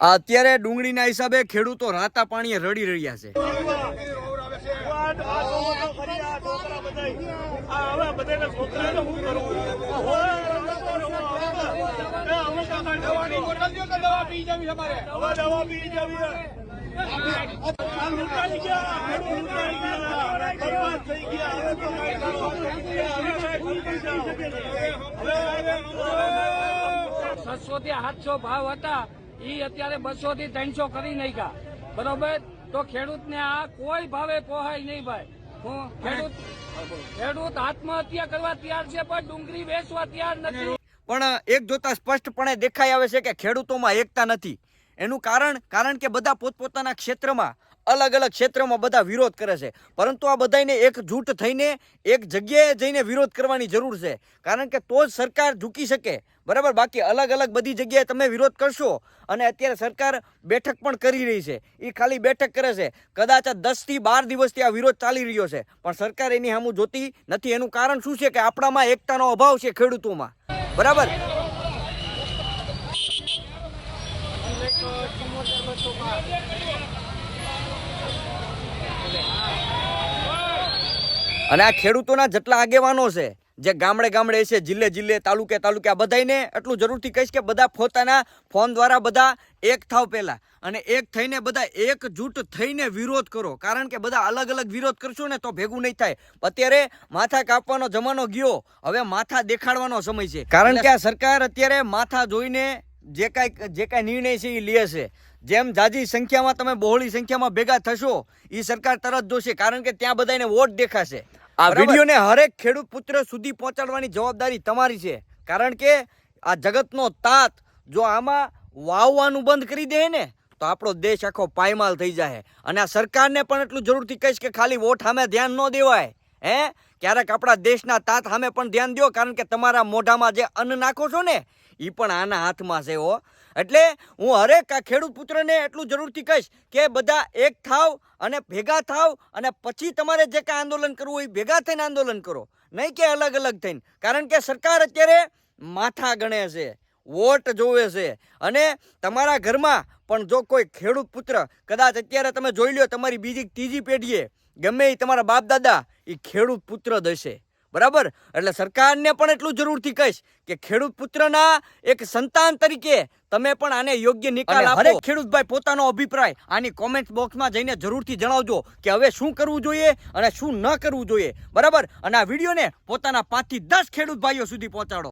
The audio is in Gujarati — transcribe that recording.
અત્યારે ડુંગળીના હિસાબે ખેડૂતો રાતા પાણીએ રડી રહ્યા છે સાતસો થી આઠસો ભાવ હતા અત્યારે બસો થી ત્રણસો કરી નાખ્યા. બરોબર? તો ખેડૂતને આ કોઈ ભાવે પોહાય નહીં ભાઈ. ખેડૂત ખેડૂત આત્મહત્યા કરવા તૈયાર છે, પણ ડુંગળી વેચવા તૈયાર નથી. પણ એક જોતા સ્પષ્ટપણે દેખાઈ આવે છે કે ખેડૂતોમાં એકતા નથી. એનું કારણ કારણ કે બધા પોતપોતાના ક્ષેત્રમાં અલગ અલગ ક્ષેત્રમાં બધા વિરોધ કરે છે. પરંતુ આ બધાને એકજૂટ થઈને એક જગ્યાએ જઈને વિરોધ કરવાની જરૂર છે. કારણ કે તો જ સરકાર ઝૂકી શકે. બરાબર? બાકી અલગ અલગ બધી જગ્યાએ તમે વિરોધ કરશો અને અત્યારે સરકાર બેઠક પણ કરી રહી છે. એ ખાલી બેઠક કરે છે. કદાચ આ દસથી બાર દિવસથી આ વિરોધ ચાલી રહ્યો છે. પણ સરકાર એની સામું જોતી નથી. એનું કારણ શું છે કે આપણામાં એકતાનો અભાવ છે ખેડૂતોમાં. બરાબર? અને આ ખેડૂતોના જેટલા આગેવાનો છે, જે ગામડે ગામડે છે, જિલ્લે જિલ્લે, તાલુકે તાલુકે, આ બધાને એટલું જરૂરથી કહીશ કે બધા પોતાના ફોન દ્વારા બધા એક થાવ પહેલાં. અને એક થઈને બધા એકજૂટ થઈને વિરોધ કરો. કારણ કે બધા અલગ અલગ વિરોધ કરશો ને તો ભેગું નહીં થાય. અત્યારે માથા કાપવાનો જમાનો ગયો. હવે માથા દેખાડવાનો સમય છે. કારણ કે આ સરકાર અત્યારે માથા જોઈને જે કાંઈ જે કાંઈ નિર્ણય છે એ લે છે. જેમ જાજી સંખ્યામાં તમે બહોળી સંખ્યામાં ભેગા થશો એ સરકાર તરત જોશે. કારણ કે ત્યાં બધાને વોટ દેખાશે. આ વિડીયોને હરેક ખેડૂત પુત્ર સુધી પહોંચાડવાની જવાબદારી તમારી છે. કારણ કે આ જગતનો તાત જો આમાં વાવવાનું બંધ કરી દે ને તો આપણો દેશ આખો પાયમાલ થઈ જાય અને આ સરકારને પણ એટલું જરૂરથી કહીશ કે ખાલી વોટ સામે ધ્યાન ન દેવાય. હે? ક્યારેક આપણા દેશના તાત સામે પણ ધ્યાન દો કારણ કે તમારા મોઢામાં જે અન્ન નાખો છો ને એ પણ આના હાથમાં છે હો. એટલે હું હરેક આ ખેડૂત પુત્રને એટલું જરૂરથી કહીશ કે બધા એક થાવ અને ભેગા થાવ અને પછી તમારે જે કાંઈ આંદોલન કરવું હોય ભેગા થઈને આંદોલન કરો. નહીં કે અલગ અલગ થઈને. કારણ કે સરકાર અત્યારે માથા ગણે છે, વોટ જોવે છે અને તમારા ઘરમાં પણ જો કોઈ ખેડૂત પુત્ર કદાચ અત્યારે તમે જોઈ લો તમારી બીજી ત્રીજી પેઢીએ, ગમે એ તમારા બાપ દાદા એ ખેડૂત પુત્ર હશે બરાબર? એટલે સરકારને પણ એટલું જરૂરથી કહીશ કે ખેડૂત પુત્રના એક સંતાન તરીકે તમે પણ આને યોગ્ય નિકાલ આપો. હરેક ખેડૂતભાઈ પોતાનો અભિપ્રાય આની કોમેન્ટ બોક્સમાં જઈને જરૂરથી જણાવજો કે હવે શું કરવું જોઈએ અને શું ન કરવું જોઈએ. બરાબર? અને આ વિડીયોને પોતાના પાંચથી દસ ખેડૂત ભાઈઓ સુધી પહોંચાડો.